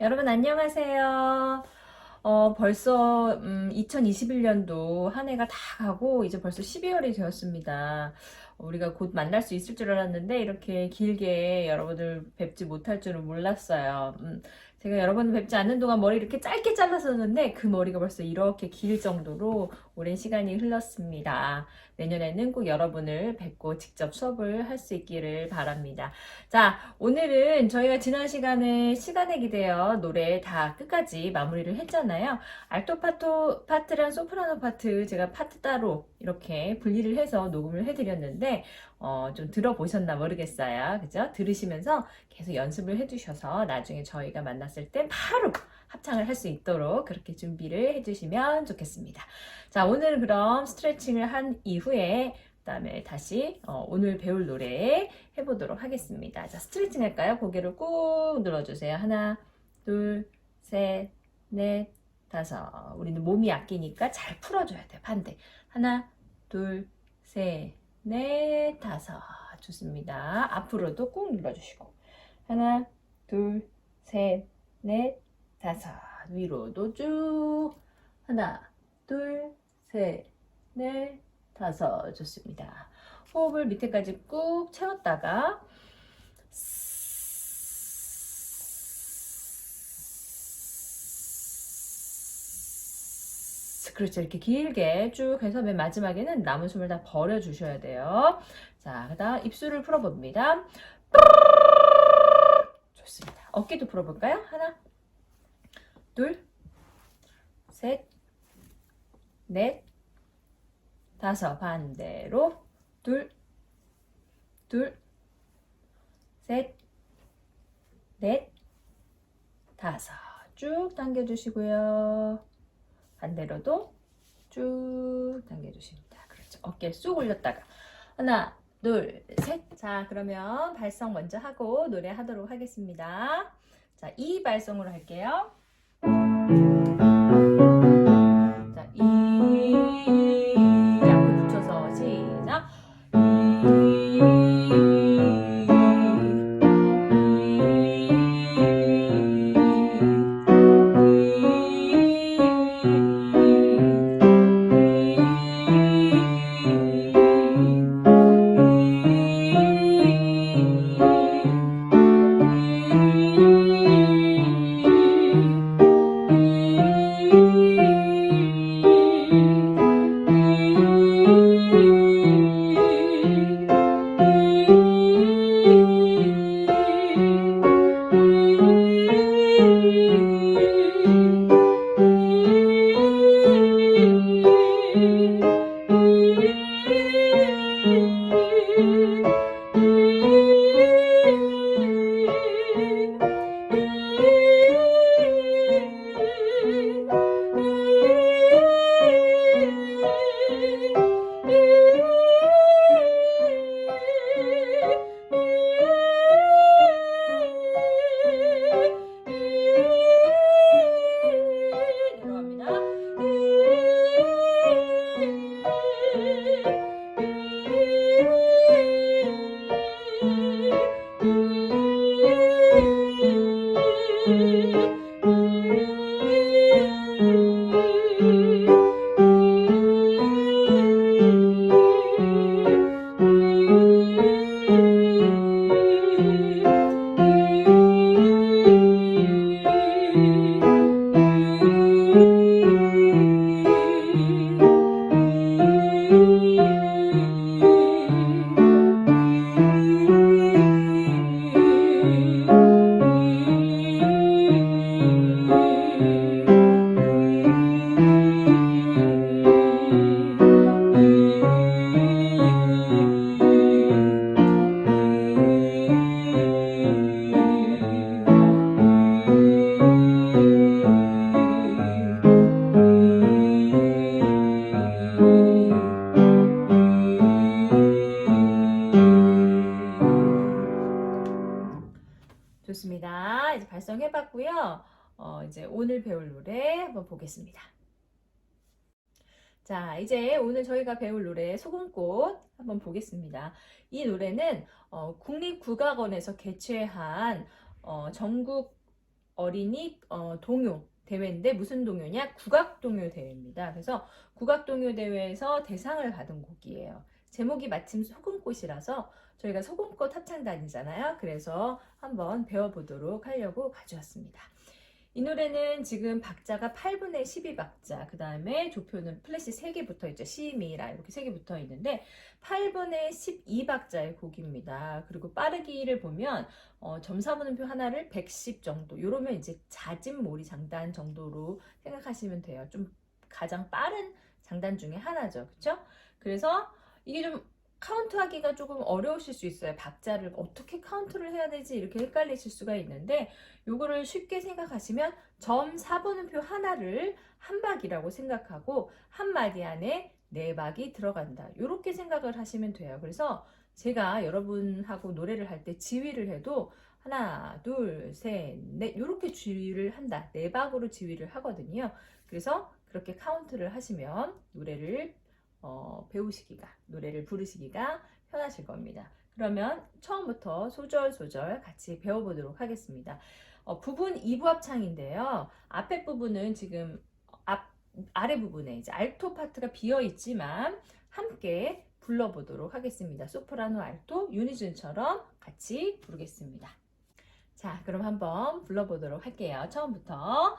여러분 안녕하세요. 어, 벌써 음, 2021년도 한 해가 다 가고 이제 벌써 12월이 되었습니다. 우리가 곧 만날 수 있을 줄 알았는데 이렇게 길게 여러분들 뵙지 못할 줄은 몰랐어요. 음, 제가 여러분 뵙지 않는 동안 머리 이렇게 짧게 잘랐었는데 그 머리가 벌써 이렇게 길 정도로 오랜 시간이 흘렀습니다. 내년에는 꼭 여러분을 뵙고 직접 수업을 할 수 있기를 바랍니다. 자, 오늘은 저희가 지난 시간에 시간에 기대어 노래 다 끝까지 마무리를 했잖아요. 알토 파토 파트랑 소프라노 파트 제가 파트 따로 이렇게 분리를 해서 녹음을 해드렸는데 어, 좀 들어보셨나 모르겠어요. 그죠? 들으시면서 계속 연습을 해주셔서 나중에 저희가 만났을 때 바로 합창을 할 수 있도록 그렇게 준비를 해주시면 좋겠습니다. 자, 오늘은 그럼 스트레칭을 한 이후에 그다음에 다시 어, 오늘 배울 노래 해보도록 하겠습니다. 자, 스트레칭 할까요? 고개를 꾹 눌러주세요. 하나, 둘, 셋, 넷, 다섯. 우리는 몸이 아끼니까 잘 풀어줘야 돼요. 반대. 하나, 둘, 셋, 넷, 다섯. 좋습니다. 앞으로도 꾹 눌러주시고. 하나, 둘, 셋, 넷, 다섯. 위로도 쭉. 하나, 둘, 셋, 넷, 다섯. 좋습니다. 호흡을 밑에까지 꾹 채웠다가 그렇죠. 이렇게 길게 쭉 해서 맨 마지막에는 남은 숨을 다 버려주셔야 돼요. 자, 그 다음 입술을 풀어봅니다. 좋습니다. 어깨도 풀어볼까요? 하나, 둘, 셋, 넷, 다섯. 반대로 둘, 둘, 셋, 넷, 다섯. 쭉 당겨주시고요. 반대로도 쭉 당겨주십니다. 그렇죠. 어깨 쑥 올렸다가 하나, 둘, 셋. 자, 그러면 발성 먼저 하고 노래하도록 하겠습니다. 자, 이 발성으로 할게요. 한번 보겠습니다. 자, 이제 오늘 저희가 배울 노래 소금꽃 한번 보겠습니다. 이 노래는 어, 국립국악원에서 개최한 어, 전국 어린이 어, 동요 대회인데 무슨 동요냐? 국악 동요 대회입니다. 그래서 국악 동요 대회에서 대상을 받은 곡이에요. 제목이 마침 소금꽃이라서 저희가 소금꽃 합창단이잖아요. 그래서 한번 배워보도록 하려고 가져왔습니다. 이 노래는 지금 박자가 8분의 12박자, 그 다음에 조표는 플래시 3개 붙어 있죠. 시, 미, 라 이렇게 3개 붙어 있는데 8분의 12박자의 곡입니다. 그리고 빠르기를 보면 어, 점사분음표 하나를 110 정도, 요러면 이제 자진 모리 장단 정도로 생각하시면 돼요. 좀 가장 빠른 장단 중에 하나죠. 그쵸? 그래서 이게 좀 카운트하기가 조금 어려우실 수 있어요. 박자를 어떻게 카운트를 해야 되지 이렇게 헷갈리실 수가 있는데 요거를 쉽게 생각하시면 점 4분음표 하나를 한 박이라고 생각하고 한 마디 안에 네 박이 들어간다. 이렇게 생각을 하시면 돼요. 그래서 제가 여러분하고 노래를 할 때 지휘를 해도 하나, 둘, 셋, 넷 이렇게 지휘를 한다. 네 박으로 지휘를 하거든요. 그래서 그렇게 카운트를 하시면 노래를 어, 배우시기가, 노래를 부르시기가 편하실 겁니다. 그러면 처음부터 소절 소절 같이 배워보도록 하겠습니다. 어, 부분 2부 합창인데요. 앞에 부분은 지금 앞, 아래 부분에 이제 알토 파트가 비어 있지만 함께 불러보도록 하겠습니다. 소프라노 알토 유니즌처럼 같이 부르겠습니다. 자, 그럼 한번 불러보도록 할게요. 처음부터.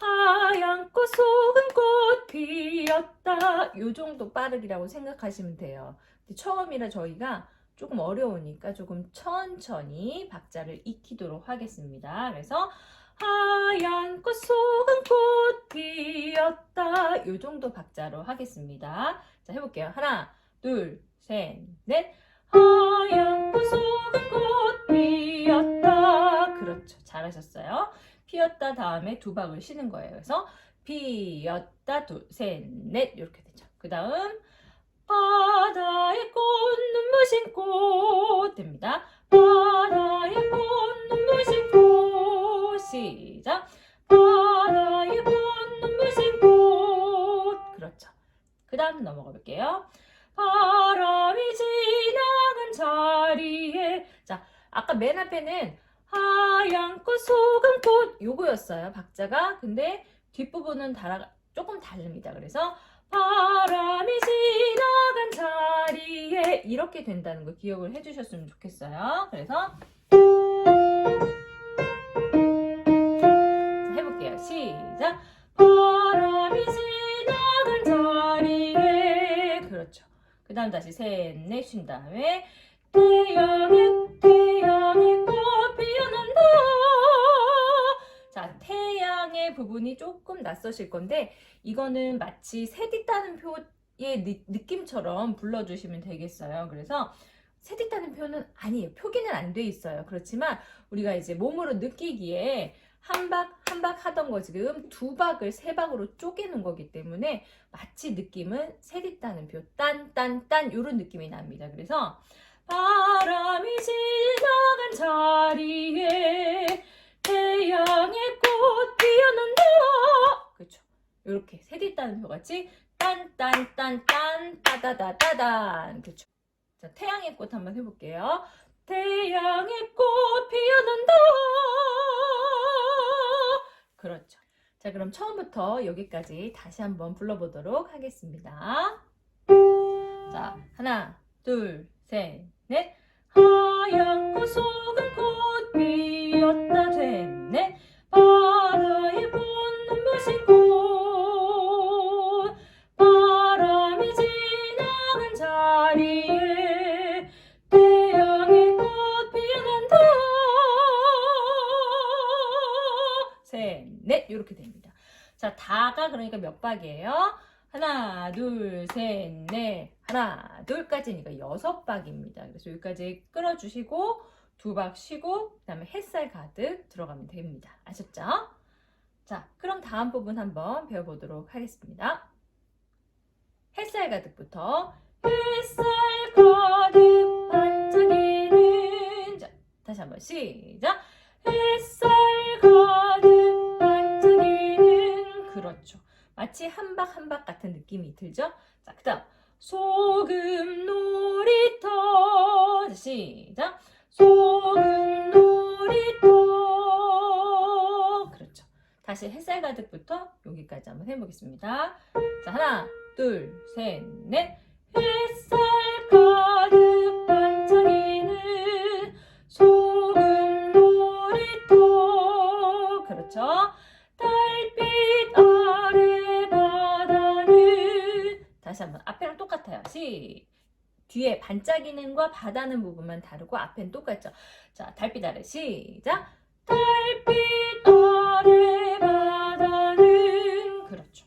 자, 하얀 꽃 속은 꽃 피었다. 요 정도 빠르기라고 생각하시면 돼요. 처음이라 저희가 조금 어려우니까 조금 천천히 박자를 익히도록 하겠습니다. 그래서 하얀 꽃 속은 꽃 피었다. 요 정도 박자로 하겠습니다. 자, 해볼게요. 하나, 둘, 셋, 넷. 하얀 꽃 속은 꽃 피었다. 그렇죠. 잘하셨어요. 피었다 다음에 두 박을 쉬는 거예요. 그래서 피었다 둘, 셋, 넷 이렇게 되죠. 그 다음 바다의 꽃 눈부신 꽃 달아, 조금 다릅니다. 그래서 바람이 지나간 자리에 이렇게 된다는 거 기억을 해주셨으면 좋겠어요. 그래서 자, 해볼게요. 시작. 바람이 지나간 자리에. 그렇죠. 그 다음 다시 셋 넷 쉰 다음에 태양의 부분이 조금 낯서실 건데 이거는 마치 셋 있다는 표의 느, 느낌처럼 불러주시면 되겠어요. 그래서 셋 있다는 표는 아니에요. 표기는 안 돼 있어요. 그렇지만 우리가 이제 몸으로 느끼기에 한 박 한 박 하던 거 지금 두 박을 세 박으로 쪼개는 거기 때문에 마치 느낌은 셋 있다는 표, 딴, 딴, 딴 이런 느낌이 납니다. 그래서 바람이 지나간 자리에 태양의 꽃 피어난다. 그렇죠. 이렇게 셋 있다는 표 같이 딴딴딴딴 따다다다단 그렇죠. 자 태양의 꽃 한번 해볼게요. 태양의 꽃 피어난다. 그렇죠. 자 그럼 처음부터 여기까지 다시 한번 불러보도록 하겠습니다. 자 하나 둘 셋, 넷. 하얀 꽃 속은 꽃 셋넷 바다의 꽃 눈부신 꽃 바람이 지나간 자리에 태양의 꽃 피어난다 셋넷 이렇게 됩니다. 자 다가 그러니까 몇 박이에요? 하나, 둘, 셋, 넷, 하나, 둘까지니까 여섯 박입니다. 그래서 여기까지 끌어주시고 두 박 쉬고 그다음에 햇살 가득 들어가면 됩니다. 아셨죠? 자, 그럼 다음 부분 한번 배워보도록 하겠습니다. 햇살 가득부터 햇살 가득 반짝이는 자, 다시 한번 시작. 햇살 가득 반짝이는 그렇죠. 마치 한박 한박 같은 느낌이 들죠? 자, 그 다음 소금 놀이터 자, 시작 소금 놀이터 다시 햇살 가득부터 여기까지 한번 해보겠습니다. 자, 하나, 둘, 셋, 넷. 햇살 가득 반짝이는 소금 놀이터. 그렇죠. 달빛 아래 바다는 다시 한번 앞에랑 똑같아요. 시 뒤에 반짝이는과 바다는 부분만 다르고 앞엔 똑같죠. 자, 달빛 아래 시작. 달빛 아래 바다는 그렇죠.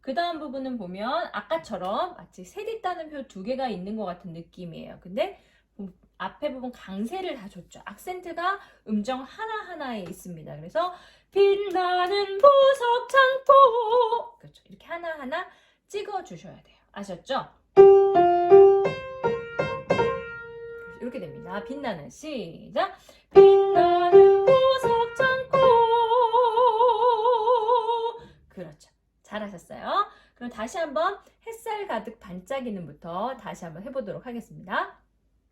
그 다음 부분은 보면 아까처럼 마치 셋 있다는 표 두 개가 있는 것 같은 느낌이에요. 근데 부- 앞에 부분 강세를 다 줬죠. 악센트가 음정 하나하나에 있습니다. 그래서 빛나는 보석 창포 그렇죠. 이렇게 하나하나 찍어 주셔야 돼요. 아셨죠? 이렇게 됩니다. 빛나는 시작. 빛나는 보석 창고. 그렇죠. 잘하셨어요. 그럼 다시 한번 햇살 가득 반짝이는부터 다시 한번 해보도록 하겠습니다.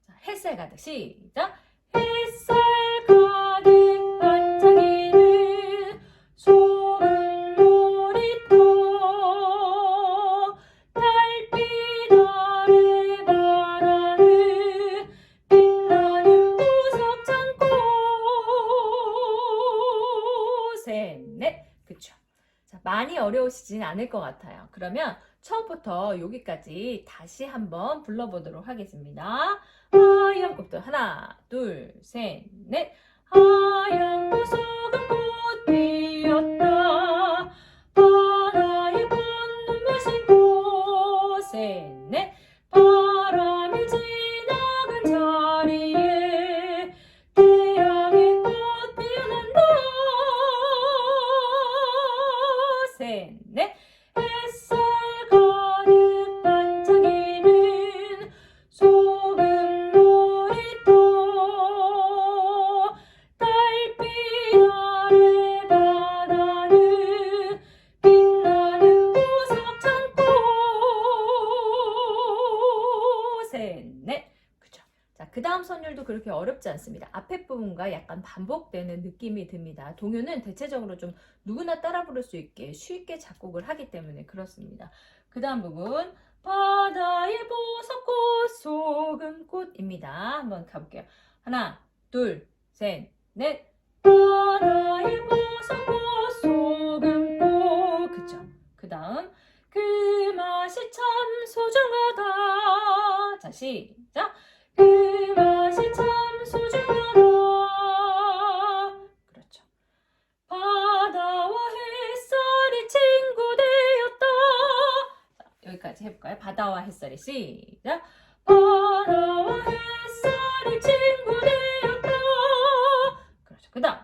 자, 햇살 가득 시작. 햇살 자 많이 어려우시진 않을 것 같아요. 그러면 처음부터 여기까지 다시 한번 불러보도록 하겠습니다. 하얀 꽃도 하나 둘 셋 넷. 하얀 보석은 꽃 피었다 약간 반복되는 느낌이 듭니다. 동요는 대체적으로 좀 누구나 따라 부를 수 있게 쉽게 작곡을 하기 때문에 그렇습니다. 그 다음 부분 바다의 보석꽃 소금꽃입니다. 한번 가볼게요. 하나 둘셋넷. 바다의 보석꽃 소금꽃. 그쵸? 그 다음 그 맛이 참 소중하다. 자 시작. 그 맛이 참 소중하다 자, 여기까지 해볼까요? 바다와 햇살이 시작. 바다와 햇살이 친구 되었다 그렇죠. 그 다음.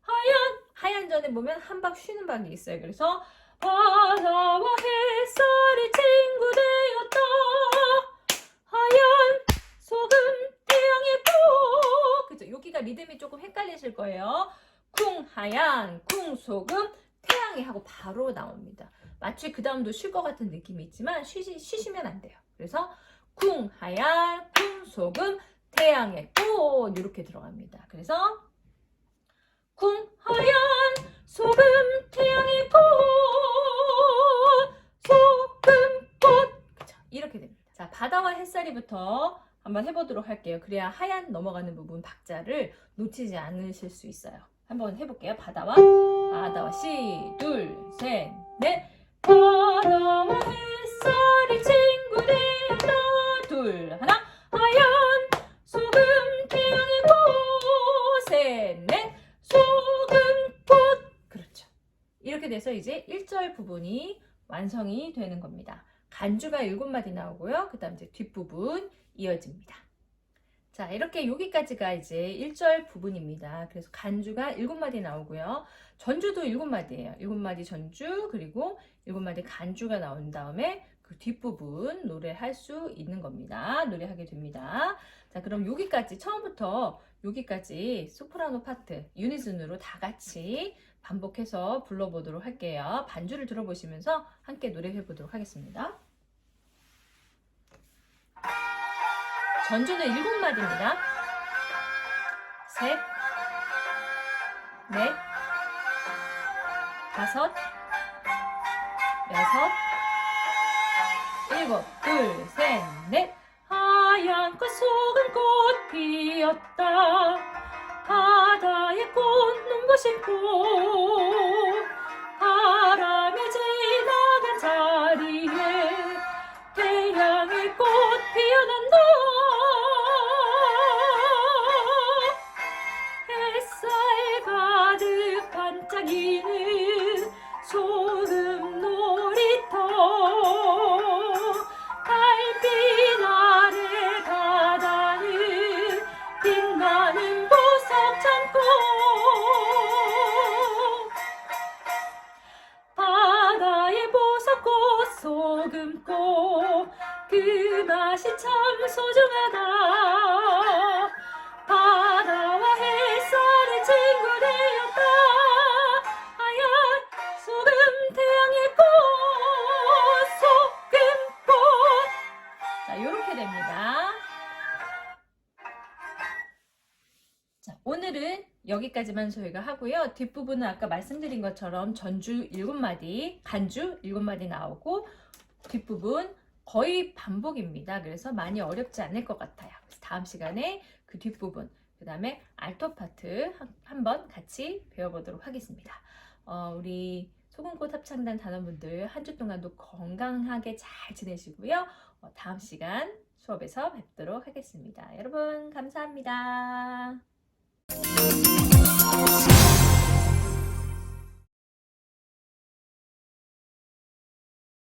하얀 하얀 전에 보면 한 박 쉬는 박이 있어요. 그래서 바다와 햇살이 친구 되었다 하얀 소금 태양의 꽃 그죠? 여기가 리듬이 조금 헷갈리실 거예요. 쿵 하얀 쿵 소금 태양이 하고 바로 나옵니다 마치 그 다음도 쉴 것 같은 느낌이 있지만 쉬시, 쉬시면 안 돼요 그래서 쿵 하얀 쿵 소금 태양의 꽃 이렇게 들어갑니다 그래서 쿵 하얀 소금 태양의 꽃 소금 꽃 그쵸? 이렇게 됩니다. 자 바다와 햇살이부터 한번 해보도록 할게요. 그래야 하얀 넘어가는 부분 박자를 놓치지 않으실 수 있어요. 한번 해볼게요. 바다와 바다와 시 둘 셋 넷 그렇죠. 이렇게 돼서 이제 1절 부분이 완성이 되는 겁니다. 간주가 7마디 나오고요. 그 다음 이제 뒷부분 이어집니다. 자, 이렇게 여기까지가 이제 1절 부분입니다. 그래서 간주가 7마디 나오고요. 전주도 7마디예요. 7마디 전주, 그리고 7마디 간주가 나온 다음에 그 뒷부분 노래할 수 있는 겁니다. 노래하게 됩니다. 자, 그럼 여기까지 처음부터 여기까지 소프라노 파트 유닛순으로 다 같이 반복해서 불러보도록 할게요. 반주를 들어보시면서 함께 노래해 보도록 하겠습니다. 전주는 일곱 마디입니다. 셋, 넷, 다섯, 여섯, 일곱, 둘, 셋, 넷. 하얀 꽃 속은 꽃 피었다. 바다에 꽃 눈부신 꽃. 소금꽃 그 맛이 참 소중하다 여기까지만 저희가 하고요 뒷부분은 아까 말씀드린 것처럼 전주 7마디 간주 7마디 나오고 뒷부분 거의 반복입니다. 그래서 많이 어렵지 않을 것 같아요. 그래서 다음 시간에 그 뒷부분, 그 다음에 알토 파트 한- 한번 같이 배워보도록 하겠습니다. 어, 우리 소금꽃 합창단 단원분들 한 주 동안도 건강하게 잘 지내시고요. 어, 다음 시간 수업에서 뵙도록 하겠습니다. 여러분, 감사합니다. Deus.